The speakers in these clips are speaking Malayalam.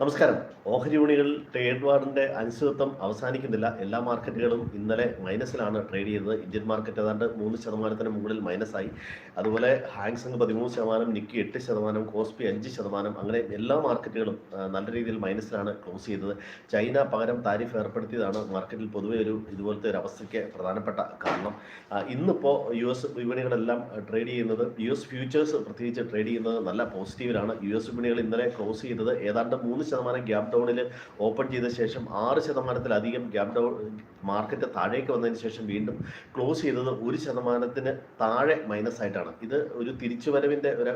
നമസ്കാരം. ഓഹരി വിപണികളിൽ ട്രേഡ് വാറിന്റെ അനിശ്ചിതത്വം അവസാനിക്കുന്നില്ല. എല്ലാ മാർക്കറ്റുകളും ഇന്നലെ മൈനസിലാണ് ട്രേഡ് ചെയ്തത്. ഇന്ത്യൻ മാർക്കറ്റ് ഏതാണ്ട് മൂന്ന് ശതമാനത്തിന് മുകളിൽ മൈനസായി അതുപോലെ ഹാങ്സങ് പതിമൂന്ന് ശതമാനം നിക്കി എട്ട് ശതമാനം കോസ്പി അഞ്ച് ശതമാനം അങ്ങനെ എല്ലാ മാർക്കറ്റുകളും നല്ല രീതിയിൽ മൈനസിലാണ് ക്ലോസ് ചെയ്തത്. ചൈന പകരം താരിഫ് ഏർപ്പെടുത്തിയതാണ് മാർക്കറ്റിൽ പൊതുവെ ഒരു ഇതുപോലത്തെ ഒരു അവസ്ഥയ്ക്ക് പ്രധാനപ്പെട്ട കാരണം. ഇന്നിപ്പോൾ യു എസ് വിപണികളെല്ലാം ട്രേഡ് ചെയ്യുന്നത് യു എസ് ഫ്യൂച്ചേഴ്സ് പ്രത്യേകിച്ച് ട്രേഡ് ചെയ്യുന്നത് നല്ല പോസിറ്റീവിലാണ് യു എസ് വിപണികൾ ഇന്നലെ ക്ലോസ് ചെയ്തത് ഏതാണ്ട് മൂന്ന് ശതമാനം ഗ്യാപ് ഡൗണിൽ ഓപ്പൺ ചെയ്ത ശേഷം ആറ് ശതമാനത്തിലധികം ഗ്യാപ് ഡൗൺ മാർക്കറ്റ് താഴേക്ക് വന്നതിന് ശേഷം വീണ്ടും ക്ലോസ് ചെയ്തത് ഒരു ശതമാനത്തിന് താഴെ മൈനസ് ആയിട്ടാണ്. ഇത് ഒരു തിരിച്ചുവരവിന്റെ ഒരു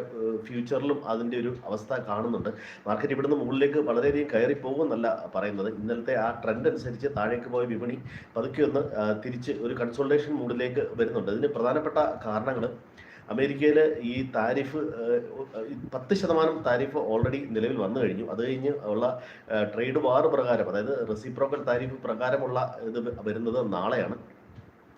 ഫ്യൂച്ചറിലും അതിന്റെ ഒരു അവസ്ഥ കാണുന്നുണ്ട്. മാർക്കറ്റ് ഇവിടുന്ന് മുകളിലേക്ക് വളരെയധികം കയറി പോകുമെന്നല്ല പറയുന്നത്. ഇന്നലത്തെ ആ ട്രെൻഡ് അനുസരിച്ച് താഴേക്ക് പോയ വിപണി പതുക്കെ ഒന്ന് തിരിച്ച് ഒരു കൺസോൾട്ടേഷൻ മൂഡിലേക്ക് വരുന്നുണ്ട്. ഇതിന് പ്രധാനപ്പെട്ട കാരണങ്ങൾ അമേരിക്കയിൽ ഈ താരിഫ് പത്ത് ശതമാനം താരിഫ് ഓൾറെഡി നിലവിൽ വന്നു കഴിഞ്ഞു. അത് കഴിഞ്ഞ് ഉള്ള ട്രേഡ് വാർ പ്രകാരം അതായത് റെസിപ്രോക്കൽ താരിഫ് പ്രകാരമുള്ള ഇത് വരുന്നത് നാളെയാണ്.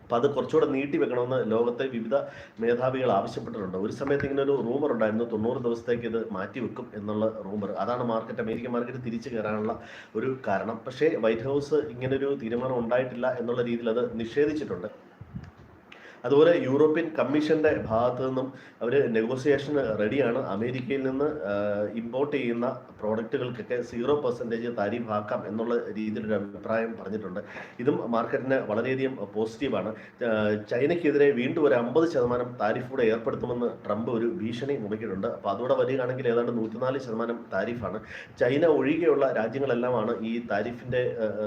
അപ്പോൾ അത് കുറച്ചുകൂടെ നീട്ടി വെക്കണമെന്ന് ലോകത്തെ വിവിധ മേധാവികൾ ആവശ്യപ്പെട്ടിട്ടുണ്ട്. ഒരു സമയത്ത് ഇങ്ങനെ ഒരു റൂമർ ഉണ്ടായിരുന്നു തൊണ്ണൂറ് ദിവസത്തേക്ക് ഇത് മാറ്റി വെക്കും എന്നുള്ള റൂമർ അതാണ് മാർക്കറ്റ് അമേരിക്കൻ മാർക്കറ്റ് തിരിച്ചു കയറാനുള്ള ഒരു കാരണം. പക്ഷേ വൈറ്റ് ഹൗസ് ഇങ്ങനൊരു തീരുമാനം ഉണ്ടായിട്ടില്ല എന്നുള്ള രീതിയിൽ അത് നിഷേധിച്ചിട്ടുണ്ട്. അതുപോലെ യൂറോപ്യൻ കമ്മീഷന്റെ ഭാഗത്തു നിന്നും അവർ നെഗോസിയേഷന് റെഡിയാണ്. അമേരിക്കയിൽ നിന്ന് ഇമ്പോർട്ട് ചെയ്യുന്ന പ്രോഡക്റ്റുകൾക്കൊക്കെ സീറോ പെർസെന്റേജ് താരിഫ് ആക്കാം എന്നുള്ള രീതിയിലൊരു അഭിപ്രായം പറഞ്ഞിട്ടുണ്ട്. ഇതും മാർക്കറ്റിന് വളരെയധികം പോസിറ്റീവാണ്. ചൈനയ്ക്കെതിരെ വീണ്ടും ഒരു അമ്പത് ശതമാനം താരിഫ് കൂടെ ഏർപ്പെടുത്തുമെന്ന് ട്രംപ് ഒരു ഭീഷണി മുടക്കിയിട്ടുണ്ട് അപ്പോൾ അതോടെ വരികയാണെങ്കിൽ ഏതാണ്ട് നൂറ്റിനാല് ശതമാനം താരിഫാണ്. ചൈന ഒഴികെയുള്ള രാജ്യങ്ങളെല്ലാമാണ് ഈ താരിഫിന്റെ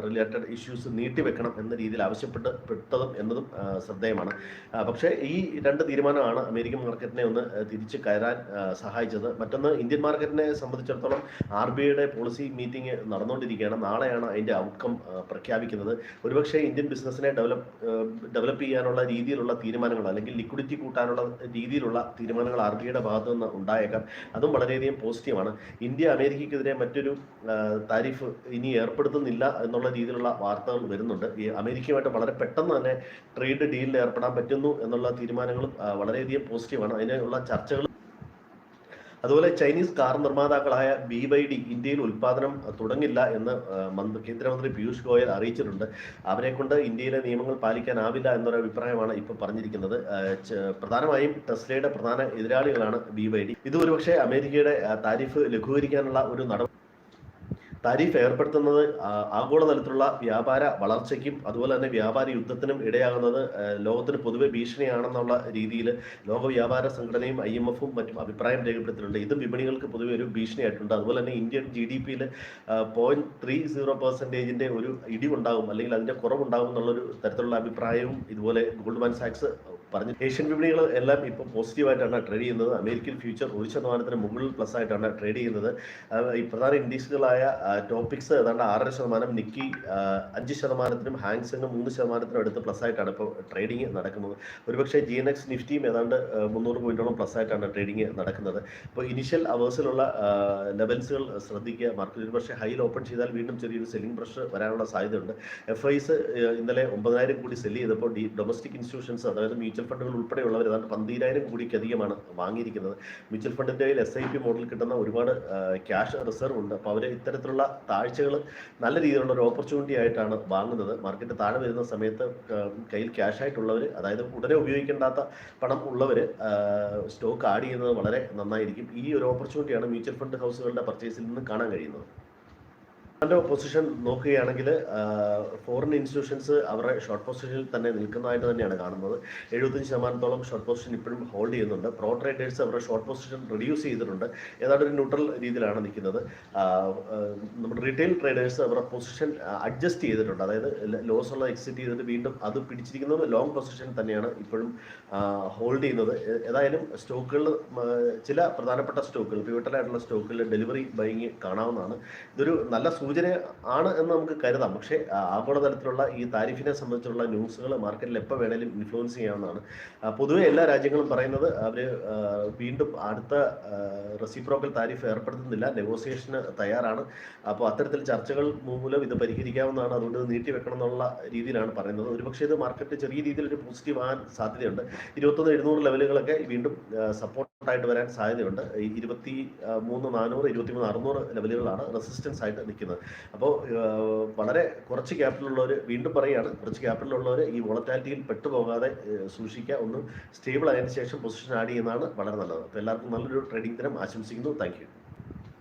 റിലേറ്റഡ് ഇഷ്യൂസ് നീട്ടിവെക്കണം എന്ന രീതിയിൽ ആവശ്യപ്പെട്ട് പെട്ടതും എന്നതും ശ്രദ്ധേയമാണ്. പക്ഷേ ഈ രണ്ട് തീരുമാനമാണ് അമേരിക്കൻ മാർക്കറ്റിനെ ഒന്ന് തിരിച്ച് കയറാൻ സഹായിച്ചത്. മറ്റൊന്ന് ഇന്ത്യൻ മാർക്കറ്റിനെ സംബന്ധിച്ചിടത്തോളം ആർ ബി ഐയുടെ പോളിസി മീറ്റിംഗ് നടന്നുകൊണ്ടിരിക്കുകയാണ്. നാളെയാണ് അതിന്റെ ഔട്ട്കം പ്രഖ്യാപിക്കുന്നത്. ഒരുപക്ഷെ ഇന്ത്യൻ ബിസിനസ്സിനെ ഡെവലപ്പ് ഡെവലപ്പ് ചെയ്യാനുള്ള രീതിയിലുള്ള തീരുമാനങ്ങൾ അല്ലെങ്കിൽ ലിക്വിഡിറ്റി കൂട്ടാനുള്ള രീതിയിലുള്ള തീരുമാനങ്ങൾ ആർ ബി ഐയുടെ ഭാഗത്തു നിന്ന് ഉണ്ടായേക്കാം. അതും വളരെയധികം പോസിറ്റീവാണ്. ഇന്ത്യ അമേരിക്കയ്ക്കെതിരെ മറ്റൊരു താരിഫ് ഇനി ഏർപ്പെടുത്തുന്നില്ല എന്നുള്ള രീതിയിലുള്ള വാർത്തകൾ വരുന്നുണ്ട്. ഈ അമേരിക്കയുമായിട്ട് വളരെ പെട്ടെന്ന് തന്നെ ട്രേഡ് ഡീലിൽ ഏർപ്പെടാൻ പറ്റുന്നു എന്നുള്ള തീരുമാനങ്ങളും ആ, വളരെയധികം പോസിറ്റീവാണ് അതിനുള്ള ചർച്ചകൾ അതുപോലെ ചൈനീസ് കാർ നിർമ്മാതാക്കളായ ബി വൈ ഡി ഇന്ത്യയിൽ ഉൽപ്പാദനം തുടങ്ങില്ല എന്ന് മന്ത്രി കേന്ദ്രമന്ത്രി പീയൂഷ് ഗോയൽ അറിയിച്ചിട്ടുണ്ട്. അവരെ കൊണ്ട് ഇന്ത്യയിലെ നിയമങ്ങൾ പാലിക്കാനാവില്ല എന്നൊരു അഭിപ്രായമാണ് ഇപ്പോൾ പറഞ്ഞിരിക്കുന്നത്. പ്രധാനമായും ടെസ്ലയുടെ പ്രധാന എതിരാളികളാണ് ബി വൈ ഡി ഇത് ഒരുപക്ഷെ അമേരിക്കയുടെ താരിഫ് ലഘൂകരിക്കാനുള്ള ഒരു നടപടി താരിഫ് ഏർപ്പെടുത്തുന്നത് ആഗോള ആഗോളതലത്തിലുള്ള വ്യാപാര വളർച്ചയ്ക്കും അതുപോലെ തന്നെ വ്യാപാര യുദ്ധത്തിനും ഇടയാകുന്നത് ലോകത്തിന് പൊതുവെ ഭീഷണിയാണെന്നുള്ള രീതിയിൽ ലോക വ്യാപാര സംഘടനയും ഐ എം എഫും മറ്റും അഭിപ്രായം രേഖപ്പെടുത്തിയിട്ടുണ്ട്. ഇതും വിപണികൾക്ക് പൊതുവെ ഒരു ഭീഷണിയായിട്ടുണ്ട്. അതുപോലെ തന്നെ ഇന്ത്യൻ ജി ഡി പിയിൽ പോയിന്റ് ത്രീ സീറോ പെർസെന്റേജിന്റെ ഒരു ഇടിവുണ്ടാകും അല്ലെങ്കിൽ അതിന്റെ കുറവുണ്ടാകും എന്നുള്ളൊരു തരത്തിലുള്ള അഭിപ്രായവും ഇതുപോലെ ഗോൾഡ്മാൻ സാക്സ് പറഞ്ഞു ഏഷ്യൻ വിപണികൾ എല്ലാം ഇപ്പോൾ പോസിറ്റീവായിട്ടാണ് ട്രേഡ് ചെയ്യുന്നത്. അമേരിക്കൻ ഫ്യൂച്ചർ ഒരു ശതമാനത്തിന് മുകളിൽ പ്ലസ് ആയിട്ടാണ് ട്രേഡ് ചെയ്യുന്നത്. ഈ പ്രധാന ഇൻഡീസുകളായ ടോപ്പിക്സ് ഏതാണ്ട് ആറര ശതമാനം നിക്കി അഞ്ച് ശതമാനത്തിനും ഹാങ്സെങ് മൂന്ന് ശതമാനത്തിനും അടുത്ത് പ്ലസ് ആയിട്ടാണ് ഇപ്പോൾ ട്രേഡിംഗ് നടക്കുന്നത്. ഒരുപക്ഷെ ജി എൻ എക്സ് നിഫ്റ്റിയും ഏതാണ്ട് മുന്നൂറ് പോയിന്റോളം പ്ലസ് ആയിട്ടാണ് ട്രേഡിംഗ് നടക്കുന്നത്. അപ്പോൾ ഇനിഷ്യൽ അവേഴ്സിലുള്ള ലെവൽസുകൾ ശ്രദ്ധിക്കുക. മാർക്കറ്റ് ഒരുപക്ഷെ ഹൈയിൽ ഓപ്പൺ ചെയ്താൽ വീണ്ടും ചെറിയൊരു സെല്ലിംഗ് പ്രഷർ വരാനുള്ള സാധ്യതയുണ്ട്. എഫ് ഐസ് ഇന്നലെ ഒമ്പതിനായിരം കൂടി സെല്ല് ചെയ്തപ്പോൾ ഡൊമസ്റ്റിക് ഇൻസ്റ്റിറ്റ്യൂഷൻസ് അതായത് മ്യൂച്വൽ ഫണ്ടുകൾ ഉൾപ്പെടെയുള്ളവർ ഏതാണ്ട് പന്തിരായിരം കോടിക്ക് അധികമാണ് വാങ്ങിയിരിക്കുന്നത്. മ്യൂച്വൽ ഫണ്ടിന്റെ എസ് ഐ പി മോഡൽ കിട്ടുന്ന ഒരുപാട് ക്യാഷ് റിസർവ് ഉണ്ട്. അപ്പോൾ അവർ ഇത്തരത്തിലുള്ള താഴ്ചകൾ നല്ല രീതിയിലുള്ള ഒരു ഓപ്പർച്യൂണിറ്റി ആയിട്ടാണ് വാങ്ങുന്നത്. മാർക്കറ്റ് താഴെ വരുന്ന സമയത്ത് കയ്യിൽ ക്യാഷ് ആയിട്ടുള്ളവർ അതായത് ഉടനെ ഉപയോഗിക്കേണ്ടാത്ത പണം ഉള്ളവർ സ്റ്റോക്ക് ആഡ് ചെയ്യുന്നത് വളരെ നന്നായിരിക്കും. ഈ ഒരു ഓപ്പർച്യൂണിറ്റിയാണ് മ്യൂച്വൽ ഫണ്ട് ഹൗസുകളുടെ പർച്ചേസിൽ നിന്ന് കാണാൻ കഴിയുന്നത്. അതിന്റെ പൊസിഷൻ നോക്കുകയാണെങ്കിൽ ഫോറിൻ ഇൻസ്റ്റിറ്റ്യൂഷൻസ് അവരുടെ ഷോർട്ട് പൊസിഷനിൽ തന്നെ നിൽക്കുന്നതായിട്ട് തന്നെയാണ് കാണുന്നത്. എഴുപത്തഞ്ച് ശതമാനത്തോളം ഷോർട്ട് പൊസിഷൻ ഇപ്പോഴും ഹോൾഡ് ചെയ്യുന്നുണ്ട്. പ്രോ ട്രേഡേഴ്സ് അവരുടെ ഷോർട്ട് പൊസിഷൻ റിഡ്യൂസ് ചെയ്തിട്ടുണ്ട്. ഏതാണ്ട് ഒരു ന്യൂട്രൽ രീതിയിലാണ് നിൽക്കുന്നത്. നമ്മുടെ റീറ്റെയിൽ ട്രേഡേഴ്സ് അവരുടെ പൊസിഷൻ അഡ്ജസ്റ്റ് ചെയ്തിട്ടുണ്ട്. അതായത് ലോസ് ഉള്ള എക്സിറ്റ് ചെയ്തിട്ട് വീണ്ടും അത് പിടിച്ചിരിക്കുന്നത് ലോങ് പൊസിഷൻ തന്നെയാണ് ഇപ്പോഴും ഹോൾഡ് ചെയ്യുന്നത്. ഏതായാലും സ്റ്റോക്കുകൾ ചില പ്രധാനപ്പെട്ട സ്റ്റോക്കുകൾ പ്യൂട്ടലായിട്ടുള്ള സ്റ്റോക്കുകളിൽ ഡെലിവറി ബൈങ് കാണാവുന്നതാണ്. ഇതൊരു നല്ല സൂചന ആണ് എന്ന് നമുക്ക് കരുതാം. പക്ഷേ ആഗോള ആഗോളതലത്തിലുള്ള ഈ താരിഫിനെ സംബന്ധിച്ചുള്ള ന്യൂസുകൾ മാർക്കറ്റിൽ എപ്പോൾ വേണേലും ഇൻഫ്ലുവൻസ് ചെയ്യാവുന്നതാണ്. പൊതുവെ എല്ലാ രാജ്യങ്ങളും പറയുന്നത് അവർ വീണ്ടും അടുത്ത റെസിപ്രോക്കൽ താരിഫ് ഏർപ്പെടുത്തുന്നില്ല നെഗോസിയേഷന് തയ്യാറാണ്. അപ്പോൾ അത്തരത്തിൽ ചർച്ചകൾ മൂലം ഇത് പരിഹരിക്കാവുന്നതാണ്. അതുകൊണ്ട് നീട്ടി നീട്ടിവെക്കണം എന്നുള്ള രീതിയിലാണ് പറയുന്നത്. ഒരുപക്ഷെ ഇത് മാർക്കറ്റ് ചെറിയ രീതിയിൽ ഒരു പോസിറ്റീവ് ആകാൻ സാധ്യതയുണ്ട്. ഇരുപത്തൊന്ന് എഴുന്നൂറ് ലെവലുകളൊക്കെ വീണ്ടും സപ്പോർട്ട് ആയിട്ട് വരാൻ സാധ്യതയുണ്ട്. ഇരുപത്തി മൂന്ന് നാനൂറ് ഇരുപത്തി മൂന്ന് അറുന്നൂറ് ലെവലുകളാണ് റെസിസ്റ്റൻസ് ആയിട്ട് നിൽക്കുന്നത്. അപ്പോൾ വളരെ കുറച്ച് ക്യാപിറ്റലുള്ളവർ വീണ്ടും പറയുകയാണ് കുറച്ച് ക്യാപിറ്റലുള്ളവർ ഈ വോളറ്റാലിറ്റിയിൽ പെട്ടുപോകാതെ സൂക്ഷിക്കുക ഒന്ന് സ്റ്റേബിൾ ആയതിനു ശേഷം പൊസിഷൻ ആഡ് ചെയ്യുന്നതാണ് വളരെ നല്ലത്. അപ്പോൾ എല്ലാവർക്കും നല്ലൊരു ട്രേഡിംഗ് ദിനം ആശംസിക്കുന്നു. താങ്ക്